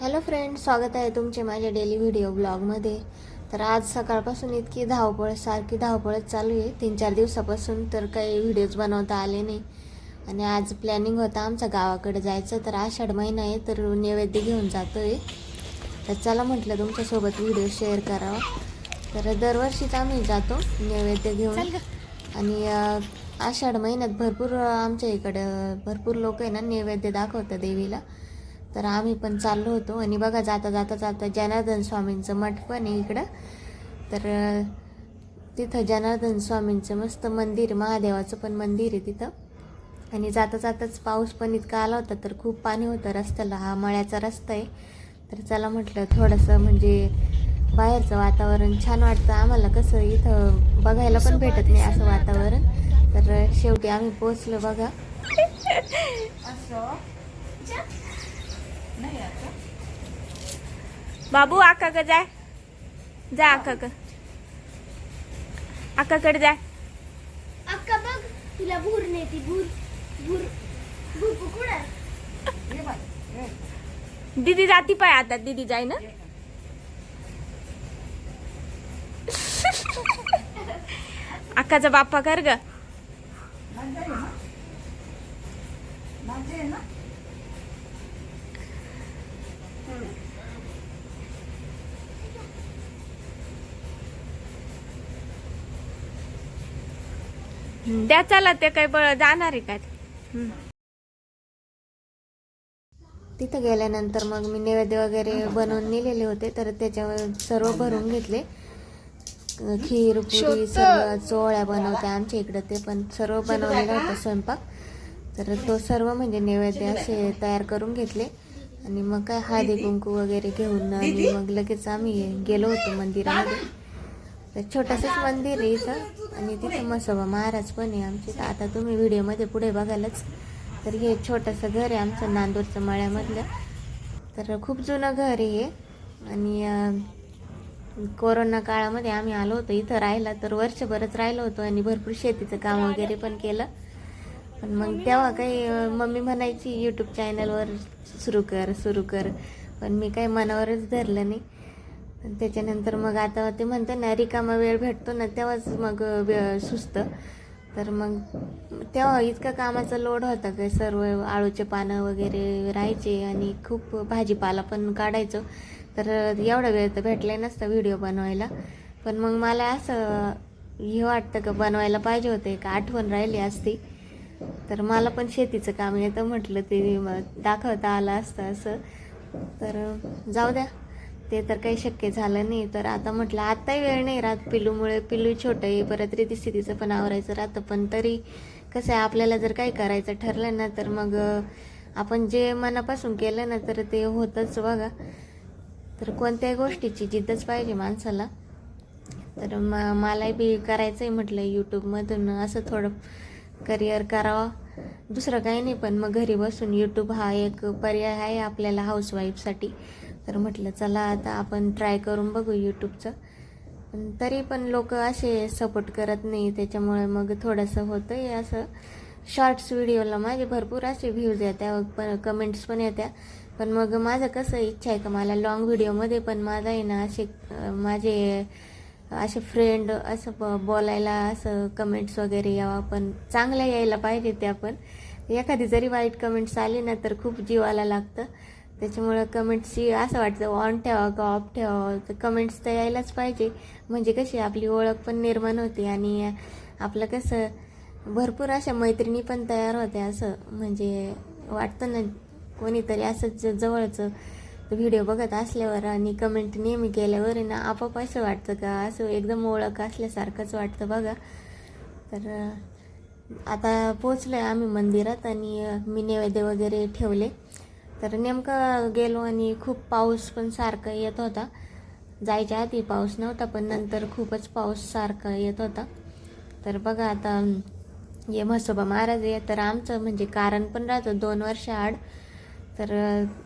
Hello friend स्वागत आहे तुमचे माझ्या डेली व्हिडिओ ब्लॉगमध्ये तर आज सकाळपासून इतकी धावपळ सारखी धावपळच चालू आहे. तीन चार दिवसापासून तर काही व्हिडिओज बनवता आले नाही. आणि आज प्लॅनिंग होता आमच्या गावाकडे जायचं. तर आषाढ महिना आहे तर नैवेद्य घेऊन जातो आहे तर चला म्हटलं तुमच्यासोबत व्हिडिओ शेअर करावा. तर दरवर्षीच आम्ही जातो नैवेद्य घेऊन. आणि आषाढ महिन्यात भरपूर आमच्या इकडं भरपूर लोक आहे ना नैवेद्य दाखवतात देवीला. तर आम्ही पण चाललो होतो. आणि बघा जाता जाता जाता जनार्दन स्वामींचं मठ पण आहे इकडं. तर तिथं जनार्दन स्वामींचं मस्त मंदिर महादेवाचं पण मंदिर आहे तिथं. आणि जाता जाताच पाऊस पण इतका आला होता तर खूप पाणी होतं रस्त्याला. हा मळ्याचा रस्ता आहे. तर चला म्हटलं थोडंसं म्हणजे बाहेरचं वातावरण छान वाटतं. आम्हाला कसं इथं बघायला पण भेटत नाही असं वातावरण. तर शेवटी आम्ही पोचलो बघा. असं? बाबू आका क जाय. जा आका क आकाकडे जाय. अक्का बघ तिला भूर नेती भूर भूर भूर कुकुडा दीदी जाती पाय आता दीदी जाय ना. अक्काचा बाप्पा कर ग. द्या चला ते काय बळ जाणार आहे काय. तिथं गेल्यानंतर मग मी नैवेद्य वगैरे बनवून नेलेले होते तर त्याच्यावर सर्व भरून घेतले. खीर पुरी सर्व चोळ्या बनवते आमच्या इकडं ते पण सर्व बनवलेलं होतं स्वयंपाक. तर तो सर्व म्हणजे नैवेद्य असे तयार करून घेतले. आणि मग काय हळदी कुंकू वगैरे घेऊन आणि मग लगेच आम्ही गेलो होतो मंदिरामध्ये. तर छोटंसंच मंदिर आहे इथं. आणि तिथं मसोबा महाराज पण आहे आमचे. तर आता तुम्ही व्हिडिओमध्ये पुढे बघालच. तर हे छोटंसं घर आहे आमचं नांदूरचं मळ्यामधलं. तर खूप जुनं घर आहे हे. आणि कोरोना काळामध्ये आम्ही आलो होतो इथं राहिला तर वर्षभरच राहिलो होतो आणि भरपूर शेतीचं काम वगैरे पण केलं. पण मग तेव्हा काही मम्मी म्हणायची यूट्यूब चॅनलवर सुरू कर सुरू कर. पण मी काही मनावरच धरलं नाही. त्याच्यानंतर मग आता ते म्हणतात ना रिकामा वेळ भेटतो ना तेव्हाच मग वेळ सुचतं तर मग तेव्हा इतका कामाचा लोड होता का सर्व आळूचे पानं वगैरे राहायचे आणि खूप भाजीपाला पण काढायचो. तर एवढा वेळ तर भेटलाय नसता व्हिडिओ बनवायला. पण मग मला असं हे वाटतं का बनवायला पाहिजे होते का आठवण राहिली असती. तर मला पण शेतीचं काम येतं म्हटलं ते मग दाखवता आलं असतं असं. तर जाऊ द्या. ते तर काही शक्य झालं नाही. तर आता म्हटलं आत्ताही वेळ नाही राहत पिलूमुळे. पिलू छोटं आहे परत रीतीस्थितीचं पण आवरायचं राहतं. पण तरी कसं आहे आपल्याला जर काही करायचं ठरलं ना तर मग आपण जे मनापासून केलं ना तर ते होतंच बघा. तर कोणत्याही गोष्टीची जिद्दच पाहिजे माणसाला. तर म मलाही बी करायचं आहे म्हटलं यूट्यूबमधून असं थोडं करिअर करावं. दुसरं काही नाही पण मग घरी बसून यूट्यूब हा एक पर्याय आहे आपल्याला हाऊसवाईफसाठी तर म्हटलं चला आता आपण ट्राय करून बघू यूट्यूबचं पण तरी पण लोक असे सपोर्ट करत नाही. त्याच्यामुळे मग थोडंसं होतं आहे असं शॉर्ट्स व्हिडिओला माझे भरपूर असे व्ह्यूज येत्या. पण कमेंट्स पण येत्या. पण मग माझं कसं इच्छा आहे का मला लॉंग व्हिडिओमध्ये पण माझा आहे ना असे माझे असे फ्रेंड असं ब बोलायला असं कमेंट्स वगैरे यावं. पण चांगल्या यायला पाहिजे त्या पण. एखादी जरी वाईट कमेंट्स आली ना तर खूप जीवाला लागतं. त्याच्यामुळं कमेंट्सची असं वाटतं ऑन ठेवा का ऑफ ठेवा? तर कमेंट्स तर यायलाच पाहिजे. म्हणजे कशी आपली ओळख पण निर्माण होते आणि आपलं कसं भरपूर अशा मैत्रिणी पण तयार होत्या असं. म्हणजे वाटतं ना कोणीतरी असंच जवळचं व्हिडिओ बघत असल्यावर आणि कमेंट नेहमी केल्यावर ना आपोआप असं वाटतं का? असं एकदम ओळख असल्यासारखंच वाटतं बघा. तर आता पोचलो आहे आम्ही मंदिरात आणि मी नैवेद्य वगैरे ठेवले. तर नेमकं गेलो आणि खूप पाऊस पण सारखा येत होता. जायच्या आधी पाऊस नव्हता पण नंतर खूपच पाऊस सारखा येत होता. तर बघा आता हे म्हसोबा महाराज आहे तर आमचं म्हणजे कारण पण राहतं दोन वर्ष आड. तर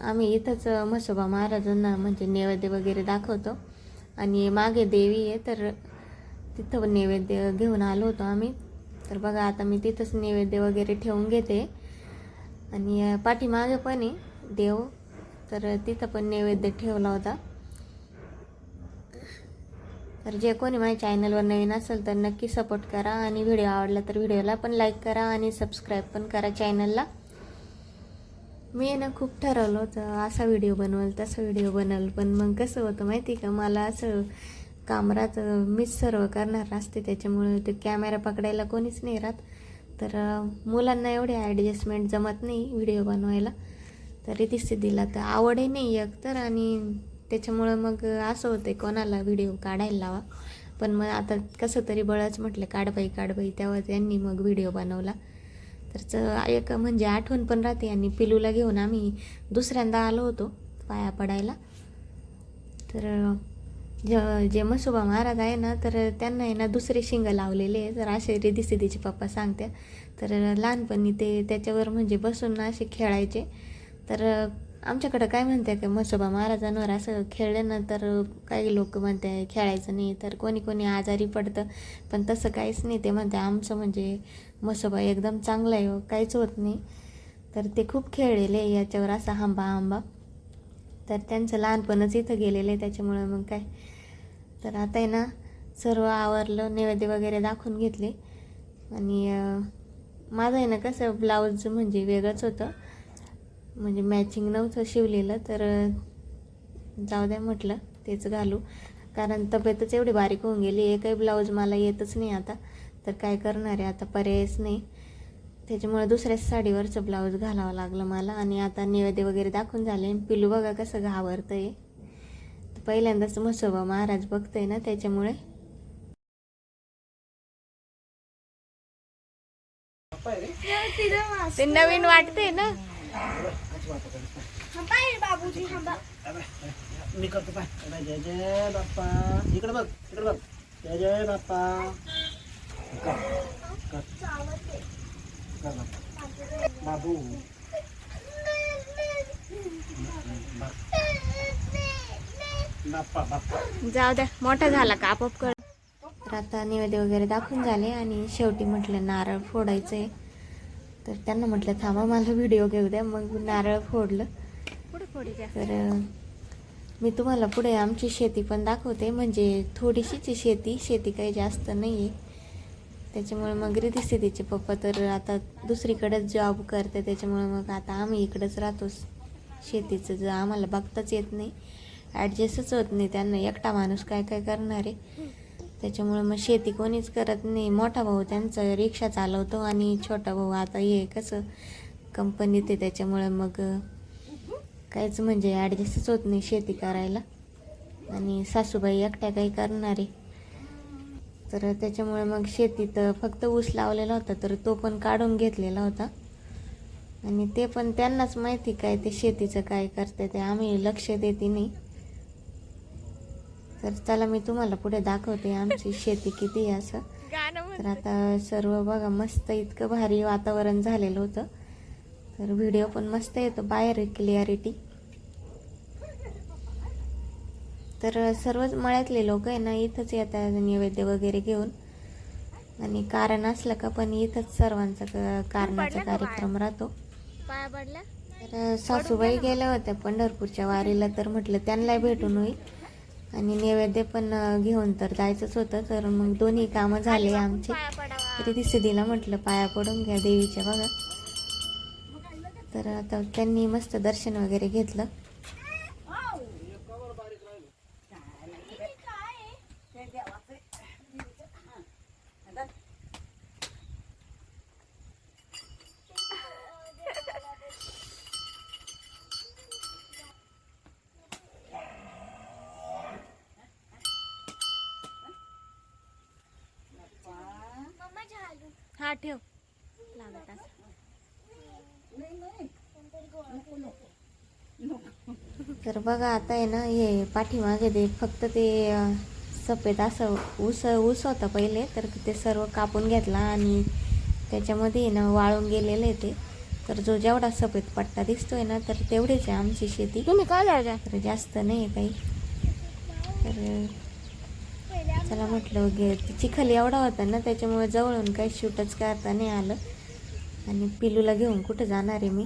आम्ही इथंच म्हसोबा महाराजांना म्हणजे नैवेद्य वगैरे दाखवतो. आणि मागे देवी आहे तर तिथं नैवेद्य घेऊन आलो होतो आम्ही. तर बघा आता मी तिथंच नैवेद्य वगैरे ठेवून घेते. आणि पाठीमागे पण आहे. देव. तर तिथं पण नैवेद्य ठेवला होता. तर जे कोणी माझ्या चॅनलवर नवीन असेल तर नक्की सपोर्ट करा आणि व्हिडिओ आवडला तर व्हिडिओला पण लाईक करा आणि सबस्क्राईब पण करा चॅनलला मी ना खूप ठरवलं होतं असा व्हिडिओ बनवल तसा व्हिडिओ बनवल. पण मग कसं होतं माहिती आहे का मला असं कामरात मीच सर्व करणार असते. त्याच्यामुळे ते कॅमेरा पकडायला कोणीच नाही राहत. तर मुलांना एवढे ॲडजस्टमेंट जमत नाही व्हिडिओ बनवायला. तरी दिसते दिला तर. आवडही नाही एक तर आणि त्याच्यामुळं मग असं होतं कोणाला व्हिडिओ काढायला लावा. पण मग आता कसं तरी बळच म्हटलं काढबाई काढबाई. तेव्हा त्यांनी मग व्हिडिओ बनवला. तर एक म्हणजे आठवण पण राहते. आणि पिलूला घेऊन आम्ही दुसऱ्यांदा आलो होतो पाया पडायला. तर ज जे मसोबा महाराज आहे ना तर त्यांना आहे ना दुसरे शिंग लावलेले आहे. तर असे रिधी सिद्धीचे पप्पा सांगत्या तर लहानपणी ते त्याच्यावर म्हणजे बसून ना असे खेळायचे. तर आमच्याकडं काय म्हणते का मसोबा महाराजांवर असं खेळलं ना तर काही लोक म्हणते खेळायचं नाही तर कोणी कोणी आजारी पडतं. पण तसं काहीच नाही ते म्हणते आमचं म्हणजे म्हसोबा एकदम चांगला आहे हो, काहीच होत नाही. तर ते खूप खेळलेले याच्यावर असा आंबा आंबा तर त्यांचं लहानपणच इथं गेलेलं आहे त्याच्यामुळं मग काय. तर आता आहे ना सर्व आवरलं नैवेद्य वगैरे दाखवून घेतले. आणि माझं आहे ना कसं ब्लाऊज म्हणजे वेगळंच होतं. म्हणजे मॅचिंग नव्हतं शिवलेलं तर जाऊ द्या म्हटलं तेच घालू. कारण तब्येतच एवढी बारीक होऊन गेली एकही ब्लाऊज मला येतच नाही आता. तर काय करणार आहे आता पर्यायच नाही. त्याच्यामुळे दुसऱ्याच साडीवरचं ब्लाऊज घालावं लागलं मला. आणि आता नैवेद्य वगैरे दाखवून झाले. आणि पिलू बघा कसं घाबरतंय. पहिल्यांदाच मसोबा महाराज बघतोय ना त्याच्यामुळे. ते नवीन वाटते ना. बाबूजी मी करतो पाय जय जय बाप्पा इकडे बघ इकडे बघ जय जय बाप्पा बाबू जाऊ द्या मोठा झाला का? आपोआप कर आता नैवेद्य वगैरे दाखवून झाले आणि शेवटी म्हटलं नारळ फोडायचंय. तर त्यांना म्हटलं थांबा मला व्हिडिओ घेऊ द्या. मग नारळ फोडलं. पुढे पुढे जा. तर मी तुम्हाला पुढे आमची शेती पण दाखवते. म्हणजे थोडीशीच शेती. शेती काही जास्त नाही आहे त्याच्यामुळे मग रिधी सिद्धीचे पप्पा तर आता दुसरीकडेच जॉब करते. त्याच्यामुळे मग आता आम्ही इकडंच राहतो. शेतीचं जर आम्हाला बघताच येत नाही. ॲडजस्टच होत नाही. त्यांना एकटा माणूस काय काय करणार आहे? त्याच्यामुळे मग शेती कोणीच करत नाही. मोठा भाऊ त्यांचा रिक्षा चालवतो आणि छोटा भाऊ आता हे कसं कंपनीत आहे त्याच्यामुळे मग काहीच म्हणजे ॲडजस्टच होत नाही शेती करायला. आणि सासूबाई एकट्या काही करणार आहे. तर त्याच्यामुळे मग शेतीत फक्त ऊस लावलेला होता तर तो पण काढून घेतलेला होता. आणि ते पण त्यांनाच माहिती काय ते शेतीचं काय करते ते आम्ही लक्ष देते नाही. तर चला मी तुम्हाला पुढे दाखवते आमची शेती किती आहे असं. तर आता सर्व बघा मस्त इतकं भारी वातावरण झालेलं होतं. तर व्हिडिओ पण मस्त येतो बाहेर क्लिअरिटी तर सर्वच मळ्यातले लोक आहे ना इथंच येतात नैवेद्य वगैरे घेऊन. आणि कारण असलं का पण इथंच सर्वांचा कारणाचा कार्यक्रम राहतो. तर सासूबाई गेल्या होत्या पंढरपूरच्या वारीला तर म्हटलं त्यांना भेटून होईल. आणि नैवेद्य पण घेऊन तर जायचंच होतं. तर मग दोन्ही कामं झाले आमचे. तरी सिद्धीला म्हटलं पाया पडून घ्या देवीच्या बघा. तर आता त्यांनी मस्त दर्शन वगैरे घेतलं. ठेव. लागत. तर बघा आता आहे ना हे पाठीमागे ते फक्त ते सफेद असं ऊस ऊस होता पहिले तर ते सर्व कापून घेतला आणि त्याच्यामध्ये आहे ना वाळून गेलेले ते. तर जो जेवढा सफेद पट्टा दिसतोय ना तर तेवढीच आहे आमची शेती. तुम्ही काय जास्त नाही काही. तर चला म्हटलं गे चिखल एवढा होता ना त्याच्यामुळे जवळून काही शूटच करता नाही आलं. आणि पिलूला घेऊन कुठं जाणार आहे मी?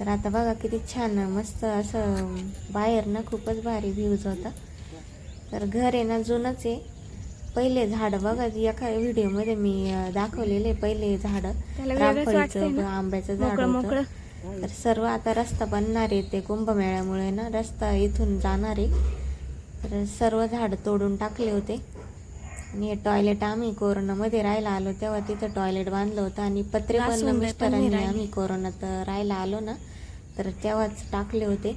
तर आता बघा किती छान मस्त असं बाहेर ना खूपच भारी व्ह्यूज होता. तर घर आहे ना जुनंच आहे. पहिले झाडं बघा एका व्हिडिओमध्ये मी दाखवलेले पहिले झाडं. रामफळीचं. आंब्याचं झाड होतं. तर सर्व आता रस्ता बनणार आहे ते कुंभमेळ्यामुळे ना रस्ता इथून जाणार आहे. तर सर्व झाडं तोडून टाकले होते. आणि हे टॉयलेट आम्ही कोरोनामध्ये राहायला आलो तेव्हा तिथं टॉयलेट बांधलं होतं आणि पत्रे मिस्टरांनी राहिले. आम्ही कोरोनात राहायला आलो ना तर तेव्हाच टाकले होते.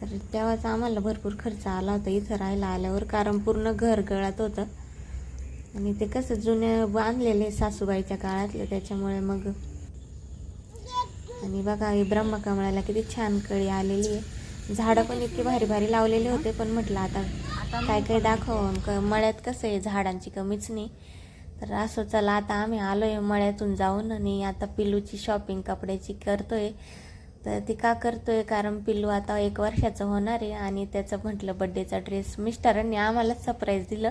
तर तेव्हाच आम्हाला भरपूर खर्च आला होता इथं राहायला आल्यावर कारण पूर्ण घर गळत होतं. आणि ते कसं जुन्या बांधलेले सासूबाईच्या काळातले त्याच्यामुळे मग. आणि बघा ही ब्रह्मकमळाला किती छान कळी आलेली आहे. झाडं पण इतकी भारी भारी लावलेले होते पण म्हटलं आता काय काय दाखव क मळ्यात कसं आहे झाडांची कमीच नाही. तर असं चला आता आम्ही आलो आहे मळ्यातून जाऊन आणि आता पिल्लूची शॉपिंग कपड्याची करतोय. तर ती का करतोय? कारण पिल्लू आता एक वर्षाचं होणार आहे आणि त्याचं म्हटलं बड्डेचा ड्रेस मिस्टरांनी आम्हालाच सरप्राईज दिलं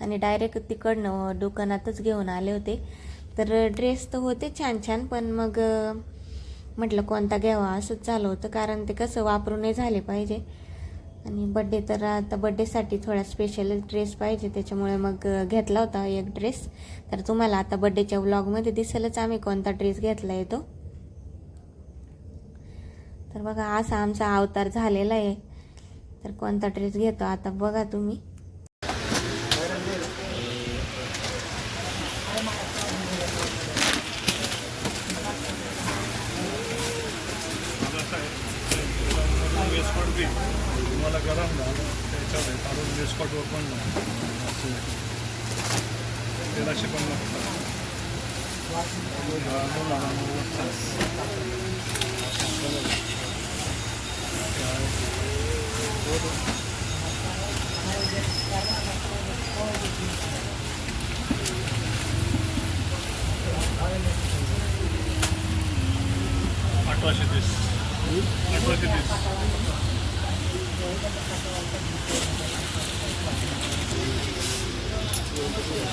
आणि डायरेक्ट तिकडनं दुकानातच घेऊन आले होते. तर ड्रेस तर होते छान छान पण मग म्हटलं कोणता घ्यावा? असंच चालू होतं कारण ते कसं वापरूनही झाले पाहिजे. आणि बड्डे तर आता बड्डेसाठी थोडा स्पेशल ड्रेस पाहिजे त्याच्यामुळे मग घेतला होता एक ड्रेस तर तुम्हाला आता बड्डेच्या व्लॉगमध्ये दिसेलच आम्ही कोणता ड्रेस घेतला आहे तो. तर बघा असा आमचा अवतार झालेला आहे. तर कोणता ड्रेस घेतो आता बघा तुम्ही वेस्कॉट बी तुम्हाला गरम ना त्याच्यावर आहे काढून वेस्कॉटवर पण ना असं तेराशे पन्नास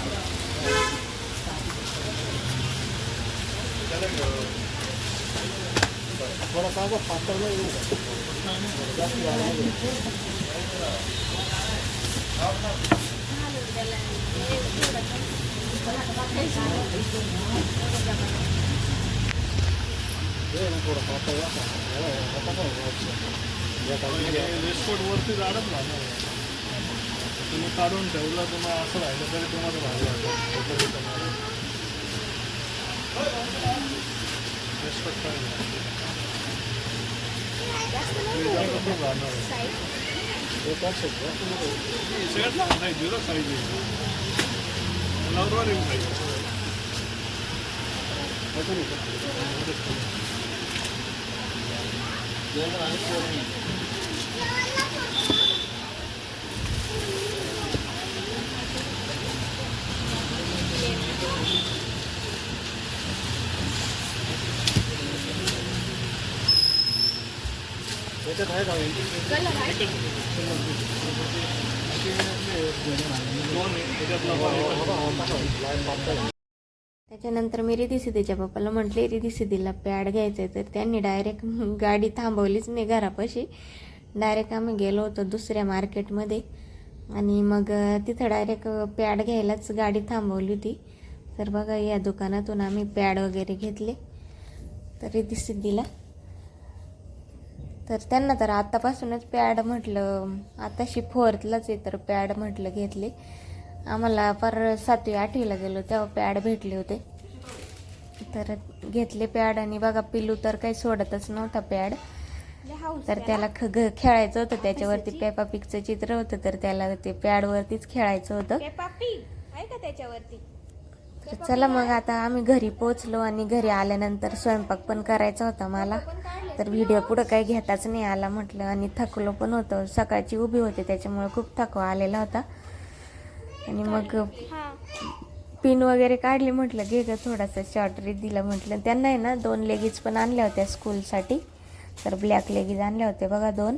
अठराशे तीस अठराशे तीस थोडासा अगं पातळ नाही येऊ का? जास्त जाडं नाही येऊ. हे ना थोडं पातळ असं. याला आता काय व्हायचं? या टाईममध्ये वेस्कॉट वरती जाडच राहणार आहे. तुम्ही काढून ठेवलं तुम्ही असं राहिलं तरी तुम्हाला भारी वाटतं नाही झिरो साईज नवरवर येऊन पाहिजे त्याच्यानंतर मी रिधी सिद्धीच्या पप्पाला म्हटले रिधी सिद्धीला पॅड घ्यायचं आहे तर त्यांनी डायरेक्ट गाडी थांबवलीच नाही घरापाशी. डायरेक्ट आम्ही गेलो होतो दुसऱ्या मार्केटमध्ये आणि मग तिथं डायरेक्ट पॅड घ्यायलाच गाडी थांबवली होती. तर बघा या दुकानातून आम्ही पॅड वगैरे घेतले. तर रिधी सिद्धीला तर त्यांना तर आत्तापासूनच पॅड म्हटलं आताशी फोर्थलाच आहे तर पॅड म्हटलं घेतले. आम्हाला पर सातवी आठवीला गेलो तेव्हा पॅड भेटले होते. तर घेतले पॅड आणि बघा पिल्लू तर काही सोडतच नव्हता पॅड. तर त्याला ख ग- खेळायचं होतं. त्याच्यावरती पेपा पिकचं चित्र होतं तर त्याला ते पॅडवरतीच खेळायचं होतं. त्याच्यावरती? चला मग आता आम्ही घरी पोचलो आणि घरी आल्यानंतर स्वयंपाक पण करायचा होता मला. तर व्हिडिओ पुढं काही घेताच नाही आला म्हटलं आणि थकलो पण होतं. सकाळची उभी होते त्याच्यामुळे खूप थकवा आलेला होता. आणि मग पिन वगैरे काढली म्हटलं घे ग थोडासा शॉर्ट रीत दिला म्हटलं. त्यांना आहे ना दोन लेगीज पण आणल्या होत्या स्कूलसाठी तर ब्लॅक लेगीज आणल्या होत्या बघा दोन.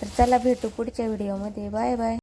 तर चला भेटू पुढच्या व्हिडिओमध्ये बाय बाय